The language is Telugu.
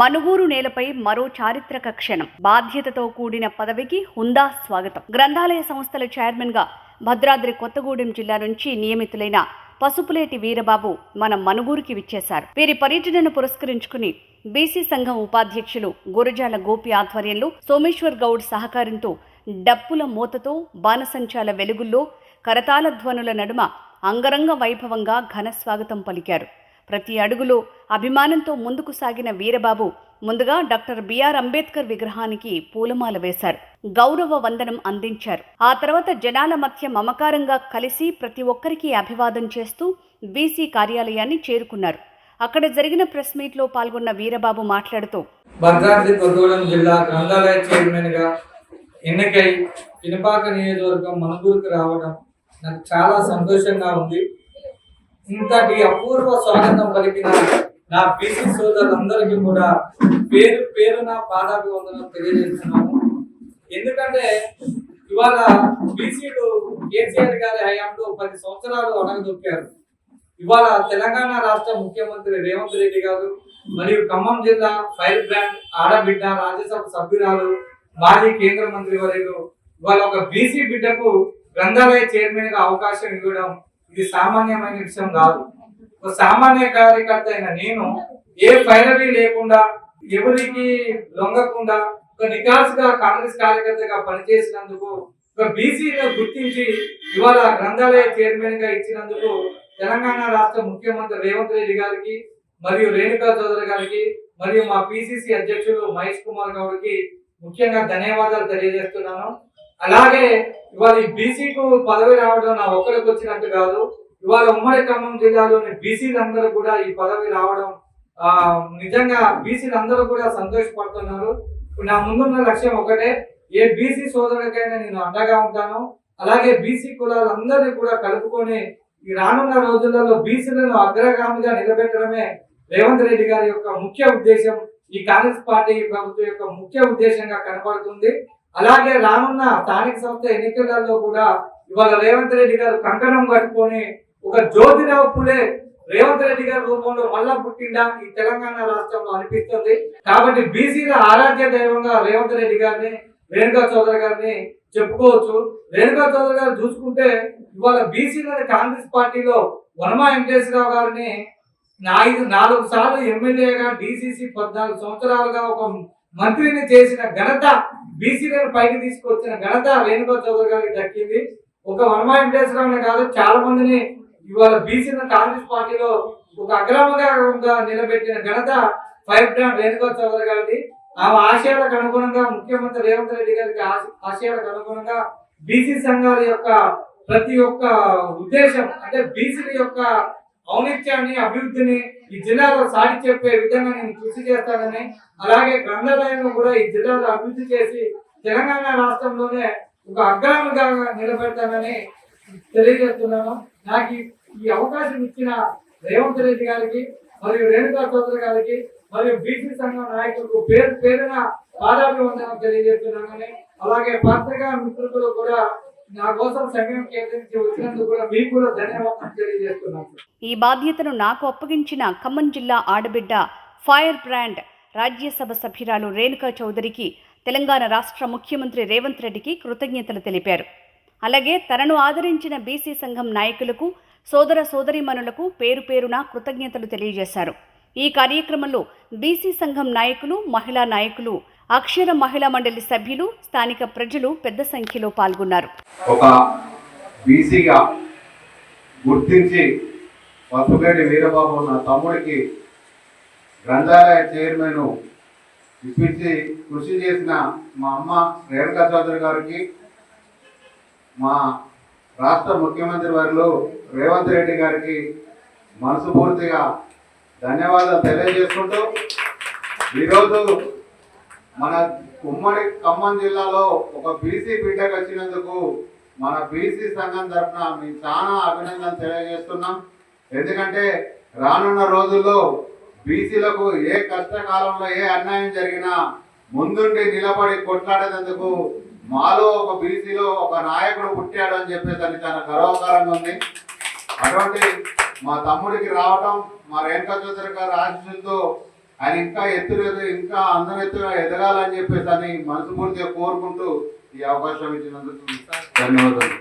మనుగూరు నేలపై మరో చారిత్రక క్షణం. బాధ్యతతో కూడిన పదవికి హుందా స్వాగతం. గ్రంథాలయ సంస్థల చైర్మన్గా భద్రాద్రి కొత్తగూడెం జిల్లా నుంచి నియమితులైన పసుపులేటి వీరబాబు మన మనుగూరుకి విచ్చేశారు. వీరి పర్యటనను పురస్కరించుకుని బీసీ సంఘం ఉపాధ్యక్షులు గురజాల గోపి ఆధ్వర్యంలో సోమేశ్వర్ గౌడ్ సహకారంతో డప్పుల మూతతో బాణసంచాల వెలుగుల్లో కరతాళ ధ్వనుల నడుమ అంగరంగ వైభవంగా ఘన స్వాగతం పలికారు. ప్రతి అడుగులో అభిమానంతో ముందుకు సాగిన వీరబాబు ముందుగా డాక్టర్ బిఆర్ అంబేద్కర్ విగ్రహానికి పూలమాల వేశారు. గౌరవ వందనం అందించారు. ఆ తర్వాత జనాల మధ్య మమకారంగా కలిసి ప్రతి ఒక్కరికి అభివాదం చేస్తూ బీసీ కార్యాలయాన్ని చేరుకున్నారు. అక్కడ జరిగిన ప్రెస్ మీట్లో పాల్గొన్న వీరబాబు మాట్లాడుతూ భద్రాద్రి కొత్తగూడెం జిల్లా గ్రంథాలయ చైర్మన్గా ఎన్నికై పినపాక నియోజకవర్గం మనుగూరుకు రావడం నాకు చాలా సంతోషంగా ఉంది. ఇంతటి అపూర్వ స్వాగతం పలికిన నా బీసీ సోదరులందరికీ కూడా పేరు పేరున పాదాభివందనం తెలియజేస్తున్నాము ఎందుకంటే ఇవాళ బీసీలు కేసీఆర్ గారి హయాంలో పది సంవత్సరాలు అణగదొక్కారు. ఇవాళ తెలంగాణ రాష్ట్ర ముఖ్యమంత్రి రేవంత్ రెడ్డి గారు మరియు ఖమ్మం జిల్లా ఫైర్ బ్రాండ్ ఆడబిడ్డ రాజ్యసభ సభ్యురాలు మాజీ కేంద్ర మంత్రి వర్యులు ఇవాళ ఒక బీసీ బిడ్డకు గ్రంథాలయ చైర్మన్గా అవకాశం ఇవ్వడం ఇది సామాన్యమైన విషయం కాదు. ఒక సామాన్య కార్యకర్త అయిన నేను ఏ ఫైనరీ లేకుండా ఎవరికి లొంగకుండా ఒక నికాసుగా కాంగ్రెస్ కార్యకర్తగా పనిచేసినందుకు ఒక బీసీలో గుర్తించి ఇవాళ గ్రంథాలయ చైర్మన్గా ఇచ్చినందుకు తెలంగాణ రాష్ట్ర ముఖ్యమంత్రి రేవంత్ రెడ్డి గారికి మరియు రేణుకా చౌదరి గారికి మరియు మా పిసిసి అధ్యక్షుడు మహేష్ కుమార్ గౌడ్కి ముఖ్యంగా ధన్యవాదాలు తెలియజేస్తున్నాను. అలాగే ఇవాళ ఈ బీసీకు పదవి రావడం నా ఒక్కడికి వచ్చినట్టు కాదు. ఇవాళ ఉమ్మడి ఖమ్మం జిల్లాలోని బీసీలందరూ కూడా ఈ పదవి రావడం నిజంగా బీసీలందరూ కూడా సంతోషపడుతున్నారు. నా ముందున్న లక్ష్యం ఒకటే ఏ బీసీ సోదరుడికైనా నేను అండగా ఉంటాను. అలాగే బీసీ కులాలందరినీ కూడా కలుపుకొని ఈ రానున్న రోజులలో బీసీలను అగ్రగామిగా నిలబెట్టడమే రేవంత్ రెడ్డి గారి యొక్క ముఖ్య ఉద్దేశం. ఈ కాంగ్రెస్ పార్టీ ప్రభుత్వం యొక్క ముఖ్య ఉద్దేశంగా కనపడుతుంది. అలాగే రానున్న స్థానిక సంస్థ ఎన్నికలలో కూడా ఇవాళ రేవంత్ రెడ్డి గారు కంకణం కట్టుకొని ఒక జ్యోతిరావు పులే రేవంత్ రెడ్డి గారి రూపంలో మళ్ళా పుట్టిండా ఈ తెలంగాణ రాష్ట్రంలో అనిపిస్తుంది. కాబట్టి బీసీల ఆరాధ్య దైవంగా రేవంత్ రెడ్డి గారిని రేణుకా చౌదరి గారిని చెప్పుకోవచ్చు. రేణుకా చౌదరి గారు చూసుకుంటే ఇవాళ బీసీలని కాంగ్రెస్ పార్టీలో వనమా వెంకటేశ్వరరావు గారిని ఐదు నాలుగు సార్లు ఎమ్మెల్యేగా డిసిసి పద్నాలుగు సంవత్సరాలుగా ఒక మంత్రిని చేసిన ఘనత బీసీలను పైకి తీసుకొచ్చిన ఘనత రేణుకా చౌదరి గారికి దక్కింది. ఒక వనమా వెంకటేశ్వరరావునే కాదు చాలా మందిని ఇవాళ బీసీలను కాంగ్రెస్ పార్టీలో ఒక అగ్రమంగా నిలబెట్టిన ఘనత ఫైవ్ బ్రాండ్ రేణుకా చౌదరి గారిది. ఆమె ఆశయాలకు అనుగుణంగా ముఖ్యమంత్రి రేవంత్ రెడ్డి గారికి ఆశ- ఆశయాలకు అనుగుణంగా బీసీ సంఘాల యొక్క ప్రతి ఒక్క ఉద్దేశం అంటే బీసీల యొక్క ఔనిత్యాన్ని అభివృద్ధిని ఈ జిల్లాలో సాటి చెప్పే విధంగా నేను కృషి చేస్తానని అలాగే గ్రంథాలయంలో కూడా ఈ జిల్లాలో అభివృద్ధి చేసి తెలంగాణ రాష్ట్రంలోనే ఒక అగ్రముగా నిలబెడతానని తెలియజేస్తున్నాను. నాకు ఈ- ఈ అవకాశం ఇచ్చిన రేవంత్ రెడ్డి గారికి మరియు రేణుకా చౌదరి గారికి మరియు బీసీ సంఘం నాయకులకు పేరు పేరున పాదాభివందనం తెలియజేస్తున్నానని అలాగే పత్రికా మిత్రులు కూడా నా కోసం సమయం కేటాయించి వచ్చినందుకు కూడా మీకు కూడా ధన్యవాదాలు తెలియజేస్తున్నాను. ఈ బాధ్యతను నాకు అప్పగించిన ఖమ్మం జిల్లా ఆడబిడ్డ ఫైర్ బ్రాండ్ రాజ్యసభ సభ్యురాలు రేణుకా చౌదరికి తెలంగాణ రాష్ట్ర ముఖ్యమంత్రి రేవంత్ రెడ్డికి కృతజ్ఞతలు తెలిపారు. అలాగే తనను ఆదరించిన బీసీ సంఘం నాయకులకు సోదర సోదరీమణులకు పేరు పేరున కృతజ్ఞతలు తెలియజేశారు. ఈ కార్యక్రమంలో బీసీ సంఘం నాయకులు మహిళా నాయకులు అక్షర మహిళా మండలి సభ్యులు స్థానిక ప్రజలు పెద్ద సంఖ్యలో పాల్గొన్నారు. ఒక బీసీగా గుర్తించి పసుపేటి వీరబాబు నా తమ్ముడికి గ్రంథాలయ చైర్మన్ ఇప్పించి కృషి చేసిన మా అమ్మ రేణుకా చౌదరి గారికి మా రాష్ట్ర ముఖ్యమంత్రి వారిలో రేవంత్ రెడ్డి గారికి మనసుపూర్తిగా ధన్యవాదాలు తెలియజేసుకుంటూ ఈరోజు మన ఉమ్మడి ఖమ్మం జిల్లాలో ఒక బీసీ బిడ్డకు వచ్చినందుకు మన బీసీ సంఘం తరఫున మేము చాలా అభినందన తెలియజేస్తున్నాం. ఎందుకంటే రానున్న రోజుల్లో బీసీలకు ఏ కష్టకాలంలో ఏ అన్యాయం జరిగినా ముందుండి నిలబడి కొట్లాడేందుకు మాలో ఒక బీసీలో ఒక నాయకుడు పుట్టాడు అని చెప్పేసి చాలా గర్వకారంగా ఉంది. అటువంటి మా తమ్ముడికి రావటం మా రేణుకా చౌదరి గారు ఆశీస్సులతో ఆయన ఇంకా ఎత్తులు ఇంకా అందం ఎత్తుగా ఎదగాలని చెప్పేసి అని మనస్ఫూర్తిగా కోరుకుంటూ ఈ అవకాశం ఇచ్చినందుకు ధన్యవాదాలు.